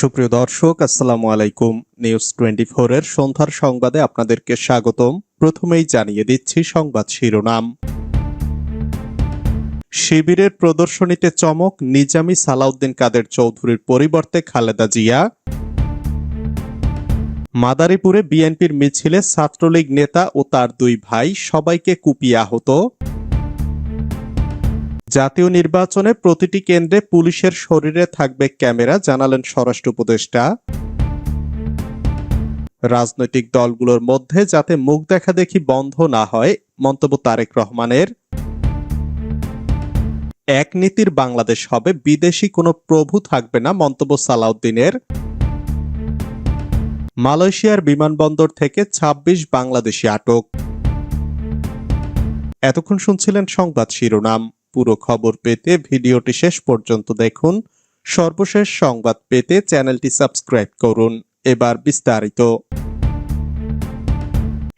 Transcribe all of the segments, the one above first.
সুপ্রিয় দর্শক, আসসালামু আলাইকুম। নিউজ টোয়েন্টি এর সন্ধ্যার সংবাদে আপনাদেরকে স্বাগতম। প্রথমেই জানিয়ে দিচ্ছি সংবাদ শিরোনাম। শিবিরের প্রদর্শনীতে চমক, নিজামি সালাউদ্দিন কাদের চৌধুরীর পরিবর্তে খালেদা জিয়া। মাদারীপুরে বিএনপির মিছিলে ছাত্রলীগ নেতা ও তার দুই ভাই সবাইকে কুপিয়ে আহত। জাতীয় নির্বাচনে প্রতিটি কেন্দ্রে পুলিশের শরীরে থাকবে ক্যামেরা, জানালেন স্বরাষ্ট্র উপদেষ্টা। রাজনৈতিক দলগুলোর মধ্যে যাতে মুখ দেখা দেখি বন্ধ না হয়, মন্তব্য তারেক রহমানের। এক নীতির বাংলাদেশ হবে, বিদেশি কোনো প্রভু থাকবে না, মন্তব্য সালাউদ্দিনের। মালয়েশিয়ার বিমানবন্দর থেকে ২৬ বাংলাদেশি আটক। এতক্ষণ শুনছিলেন সংবাদ শিরোনাম। পুরো খবর পেতে ভিডিওটি শেষ পর্যন্ত দেখুন। সর্বশেষ সংবাদ পেতে চ্যানেলটি সাবস্ক্রাইব করুন। এবার বিস্তারিত।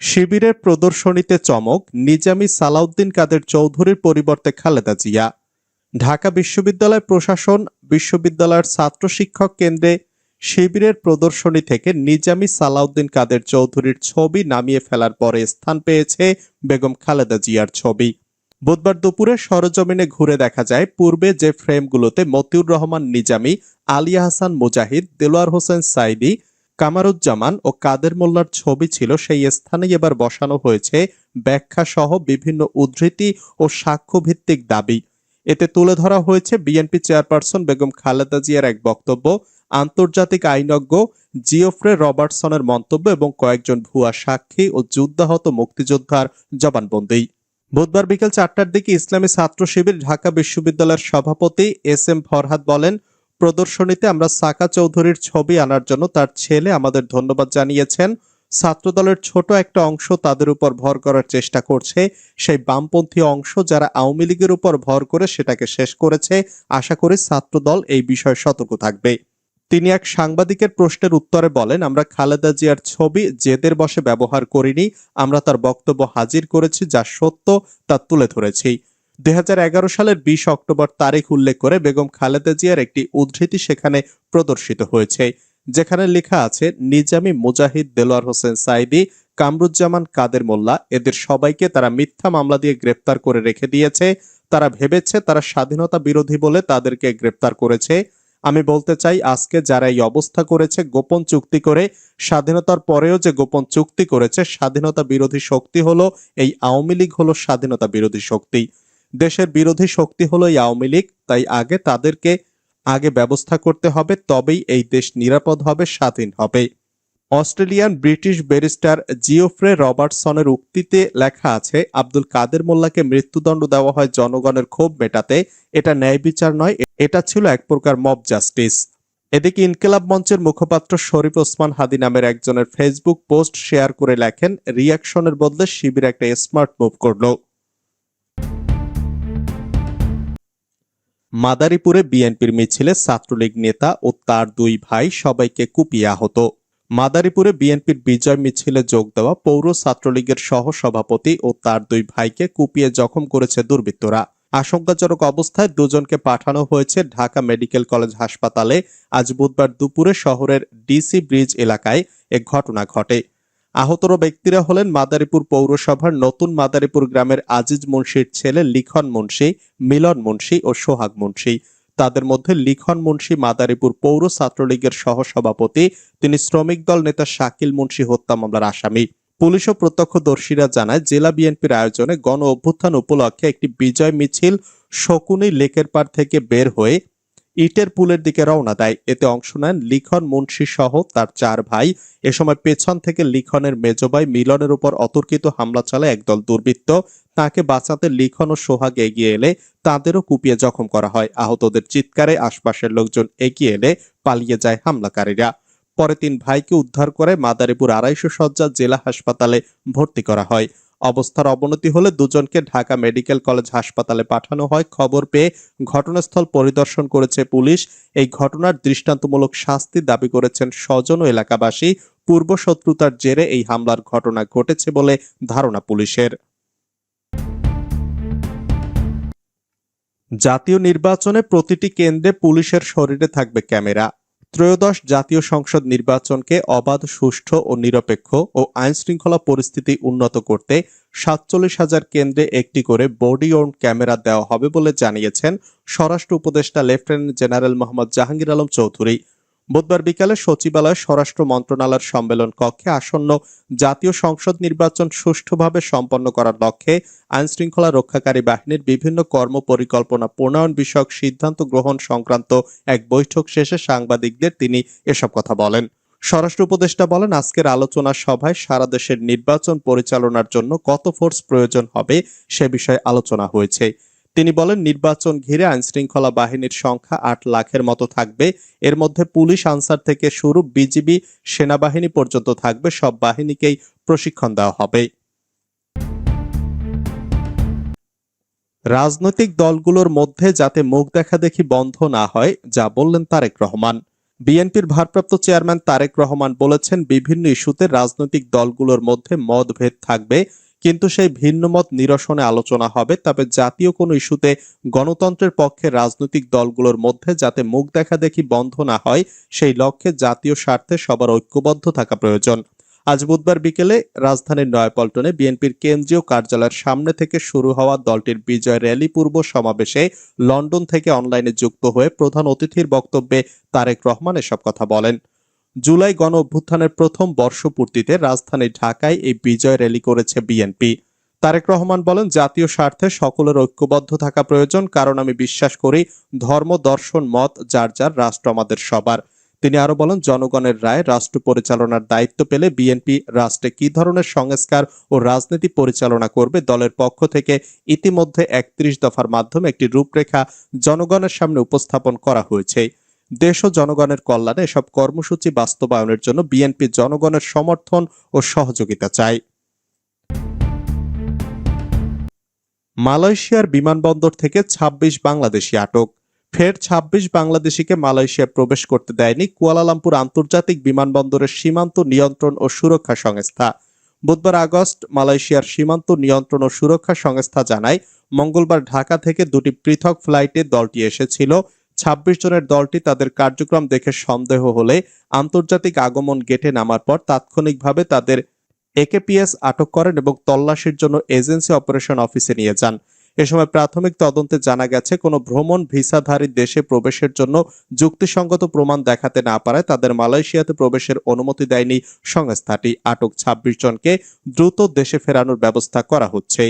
শিবিরের প্রদর্শনীতে চমক, নিজামি সালাউদ্দিন কাদের চৌধুরীর পরিবর্তে খালেদা জিয়া। ঢাকা বিশ্ববিদ্যালয় প্রশাসন, বিশ্ববিদ্যালয়ের ছাত্র শিক্ষক কেন্দ্রে শিবিরের প্রদর্শনী থেকে নিজামি সালাউদ্দিন কাদের চৌধুরীর ছবি নামিয়ে ফেলার পরে স্থান পেয়েছে বেগম খালেদা জিয়ার ছবি। বুধবার দুপুরে সরজমিনে ঘুরে দেখা যায়, পূর্বে যে ফ্রেমগুলোতে মতিউর রহমান, নিজামি আলিয়া হাসান মুজাহিদ দেলোয়ার হোসেন সাইদি, কামারুজ্জামান ও কাদের মোল্লার ছবি ছিল, সেই স্থানেই এবার বসানো হয়েছে ব্যাখ্যা সহ বিভিন্ন উদ্ধৃতি ও সাক্ষ্য ভিত্তিক দাবি। এতে তুলে ধরা হয়েছে বিএনপি চেয়ারপারসন বেগম খালেদা জিয়ার এক বক্তব্য, আন্তর্জাতিক আইনজ্ঞ জিওফ্রে রবার্টসনের মন্তব্য এবং কয়েকজন ভুয়া সাক্ষী ও যুদ্ধাহত মুক্তিযোদ্ধার জবানবন্দি। বুধবার বিকেল চারটার দিকে ইসলামী ছাত্র শিবির ঢাকা বিশ্ববিদ্যালয়ের সভাপতি এস এম ফরহাদ বলেন, প্রদর্শনীতে আমরা সাকা চৌধুরীর ছবি আনার জন্য তার ছেলে আমাদের ধন্যবাদ জানিয়েছেন। ছাত্রদলের ছোট একটা অংশ তাদের উপর ভর করার চেষ্টা করছে। সেই বামপন্থী অংশ যারা আওয়ামী লীগের উপর ভর করে সেটাকে শেষ করেছে। আশা করি ছাত্রদল এই বিষয়ে সতর্ক থাকবে। তিনি এক সাংবাদিকের প্রশ্নের উত্তরে বলেন, আমরা খালেদা জিয়ার ছবি জেদের বসে ব্যবহার করিনি, আমরা তার বক্তব্য হাজির করেছি যা সত্য তা তুলে ধরেছি। দু হাজার এগারো সালের বিশ অক্টোবর তারিখ উল্লেখ করে বেগম খালেদা জিয়ার একটি উদ্ধৃতি সেখানে প্রদর্শিত হয়েছে, যেখানে লেখা আছে, নিজামি মুজাহিদ দেলোয়ার হোসেন সাইদি, কামরুজ্জামান কাদের মোল্লা, এদের সবাইকে তারা মিথ্যা মামলা দিয়ে গ্রেপ্তার করে রেখে দিয়েছে, তারা ভেবেছে তারা স্বাধীনতা বিরোধী বলে তাদেরকে গ্রেপ্তার করেছে। আমি বলতে চাই, আজকে যারা এই অবস্থা করেছে, গোপন চুক্তি করে, স্বাধীনতার পরেও যে গোপন চুক্তি করেছে, স্বাধীনতা বিরোধী শক্তি হলো, এই আওয়ামী লীগ হলো স্বাধীনতা বিরোধী শক্তি। দেশের বিরোধী শক্তি হলো এই আওয়ামী লীগ, তাই আগে তাদেরকে আগে ব্যবস্থা করতে হবে, তবেই এই দেশ নিরাপদ হবে, স্বাধীন হবে। অস্ট্রেলিয়ান ব্রিটিশ ব্যারিস্টার জিওফ্রে রবার্টসনের উক্তিতে লেখা আছে, আব্দুল কাদের মোল্লাকে মৃত্যুদণ্ড দেওয়া হয় জনগণের ক্ষোভ মেটাতে, এটা ন্যায় বিচার নয় এটা ছিল এক প্রকার মব জাস্টিস এদিকে ইনকিলাব মঞ্চের মুখপাত্র শরীফ ওসমান হাদি নামের একজনের ফেসবুক পোস্ট শেয়ার করে লেখেন রিয়াকশনের বদলে শিবির একটা স্মার্ট মুভ করল। মাদারীপুরে বিএনপির মিছিলে ছাত্রলীগ নেতা ও তার দুই ভাই সবাইকে কুপিয়ে আহত। মাদারীপুরে বিএনপির বিজয় মিছিলে যোগ দেওয়া পৌর ছাত্রলীগের সহ সভাপতি ও তার দুই ভাইকে কুপিয়ে জখম করেছে দুর্বৃত্তরা। আশঙ্কাজনক অবস্থায় দুজনকে পাঠানো হয়েছে ঢাকা মেডিকেল কলেজ হাসপাতালে। আজ বুধবার দুপুরে শহরের ডিসি ব্রিজ এলাকায় এক ঘটনা ঘটে। আহতর ব্যক্তিরা হলেন মাদারীপুর পৌরসভার নতুন মাদারীপুর গ্রামের আজিজ মুন্সির ছেলে লিখন মুন্সি, মিলন মুন্সি ও সোহাগ মুন্সি। তাদের মধ্যে লিখন মুন্সি মাদারীপুর পৌর ছাত্রলীগের সহসভাপতি, তিনি শ্রমিক দল নেতা শাকিল মুন্সি হত্যা মামলার আসামি। পুলিশ ও প্রত্যক্ষদর্শীরা জানায়, জেলা বিএনপির আয়োজনে গণ অভ্যুত্থান উপলক্ষে একটি বিজয় মিছিল শকুনি লেকের পার থেকে বের হয়ে ইটের পুলের দিকে রওনা দেয়। এতে অংশ নেন লিখন মুন্সি সহ তার চার ভাই। এ সময় পেছন থেকে লিখনের মেজবাই মিলনের উপর অতর্কিত হামলা চালায় একদল দুর্বৃত্ত। তাকে বাঁচাতে লিখন ও সোহাগ এগিয়ে এলে তাদেরও কুপিয়ে জখম করা হয়। আহতদের চিৎকারে আশপাশের লোকজন এগিয়ে এলে পালিয়ে যায় হামলাকারীরা। পরে তিন ভাইকে উদ্ধার করে মাদারীপুর আড়াইশো সজ্জা জেলা হাসপাতালে ভর্তি করা হয়। অবস্থার অবনতি হলে দুজনকে ঢাকা মেডিকেল কলেজ হাসপাতালে পাঠানো হয়। খবর পেয়ে ঘটনাস্থল পরিদর্শন করেছে পুলিশ। এই ঘটনার দৃষ্টান্তমূলক শাস্তি দাবি করেছেন স্বজন ও এলাকাবাসী। পূর্ব শত্রুতার জেরে এই হামলার ঘটনা ঘটেছে বলে ধারণা পুলিশের। জাতীয় নির্বাচনে প্রতিটি কেন্দ্রে পুলিশের শরীরে থাকবে ক্যামেরা। ত্রয়োদশ জাতীয় সংসদ নির্বাচনকে অবাধ, সুষ্ঠু ও নিরপেক্ষ ও আইনশৃঙ্খলা পরিস্থিতি উন্নত করতে সাতচল্লিশ হাজার কেন্দ্রে একটি করে বডি ওন ক্যামেরা দেওয়া হবে বলে জানিয়েছেন স্বরাষ্ট্র উপদেষ্টা লেফটেন্যান্ট জেনারেল মোহাম্মদ জাহাঙ্গীর আলম চৌধুরী। বুধবার বিকালে সচিবালয় স্বরাষ্ট্র মন্ত্রণালয়ের সম্মেলন কক্ষে আসন্ন জাতীয় সংসদ নির্বাচন সুষ্ঠুভাবে সম্পন্ন করার লক্ষ্যে আইনশৃঙ্খলা রক্ষাকারী বাহিনীর বিভিন্ন কর্ম পরিকল্পনা প্রণয়ন বিষয়ক সিদ্ধান্ত গ্রহণ সংক্রান্ত এক বৈঠক শেষে সাংবাদিকদের তিনি এসব কথা বলেন। স্বরাষ্ট্র উপদেষ্টা বলেন, আজকের আলোচনা সভায় সারা দেশের নির্বাচন পরিচালনার জন্য কত ফোর্স প্রয়োজন হবে সে বিষয়ে আলোচনা হয়েছে। তিনি বলেন, নির্বাচন ঘিরে আইনশৃঙ্খলা বাহিনীর সংখ্যা আট লাখের মতো থাকবে। এর মধ্যে পুলিশ আনসার থেকে শুরু বিজিবি সেনাবাহিনী পর্যন্ত থাকবে। সব বাহিনীকেই প্রশিক্ষণ দেওয়া হবে। রাজনৈতিক দলগুলোর মধ্যে যাতে মুখ দেখাদেখি বন্ধ না হয়, যা বললেন তারেক রহমান। বিএনপির ভারপ্রাপ্ত চেয়ারম্যান তারেক রহমান বলেছেন, বিভিন্ন ইস্যুতে রাজনৈতিক দলগুলোর মধ্যে মতভেদ থাকবে। কিন্তু সেই ভিন্নমত নিরসনে আলোচনা হবে, তবে জাতীয় কোনো ইস্যুতে গণতন্ত্রের পক্ষে রাজনৈতিক দলগুলোর মধ্যে যাতে মুখ দেখাদেখি বন্ধ না হয়, সেই লক্ষ্যে জাতীয় স্বার্থে সবার ঐক্যবদ্ধ থাকা প্রয়োজন। আজ বুধবার বিকেলে রাজধানীর নয়াপল্টনে বিএনপির কেন্দ্রীয় কার্যালয়ের সামনে থেকে শুরু হওয়া দলটির বিজয় র্যালি পূর্ব সমাবেশে লন্ডন থেকে অনলাইনে যুক্ত হয়ে প্রধান অতিথির বক্তব্যে তারেক রহমান এসব কথা বলেন। জুলাই গণ অভ্যুত্থানের প্রথম বর্ষপূর্তিতে রাজধানী ঢাকায় এই বিজয় র্যালি করেছে বিএনপি। তারেক রহমান বলেন, জাতীয় স্বার্থে সকলের ঐক্যবদ্ধ থাকা প্রয়োজন, কারণ আমি বিশ্বাস করি ধর্ম, দর্শন, মত, যার যার, রাষ্ট্র আমাদের সবার। তিনি আরও বলেন, জনগণের রায়, রাষ্ট্র পরিচালনার দায়িত্ব পেলে বিএনপি রাষ্ট্রে কি ধরনের সংস্কার ও রাজনীতি পরিচালনা করবে দলের পক্ষ থেকে ইতিমধ্যে একত্রিশ দফার মাধ্যমে একটি রূপরেখা জনগণের সামনে উপস্থাপন করা হয়েছে। দেশ ও জনগণের কল্যাণে এসব কর্মসূচি বাস্তবায়নের জন্য বিএনপি জনগণের সমর্থন ও সহযোগিতা চায়। মালয়েশিয়ার বিমানবন্দর থেকে ২৬ বাংলাদেশি আটক। ফের ২৬ বাংলাদেশিকে মালয়েশিয়া প্রবেশ করতে দেয়নি কুয়ালালামপুর আন্তর্জাতিক বিমানবন্দরের সীমান্ত নিয়ন্ত্রণ ও সুরক্ষা সংস্থা। বুধবার আগস্ট মালয়েশিয়ার সীমান্ত নিয়ন্ত্রণ ও সুরক্ষা সংস্থা জানায়, মঙ্গলবার ঢাকা থেকে দুটি পৃথক ফ্লাইটে দলটি এসেছিল। ২৬ জনের দলটি তাদের কার্যক্রম দেখে সন্দেহ হলে আন্তর্জাতিক আগমন গেটে নামার পর তাৎক্ষণিকভাবে তাদের একেপিএস আটক করেন এবং তল্লাশির জন্য এজেন্সি অপারেশন অফিসে নিয়ে যান। এ সময় প্রাথমিক তদন্তে জানা গেছে, কোনো ভ্রমণ ভিসাধারী দেশে প্রবেশের জন্য যুক্তিসঙ্গত প্রমাণ দেখাতে না পারায় তাদের মালয়েশিয়াতে প্রবেশের অনুমতি দেয়নি সংস্থাটি। আটক ২৬ জনকে দ্রুত দেশে ফেরানোর ব্যবস্থা করা হচ্ছে।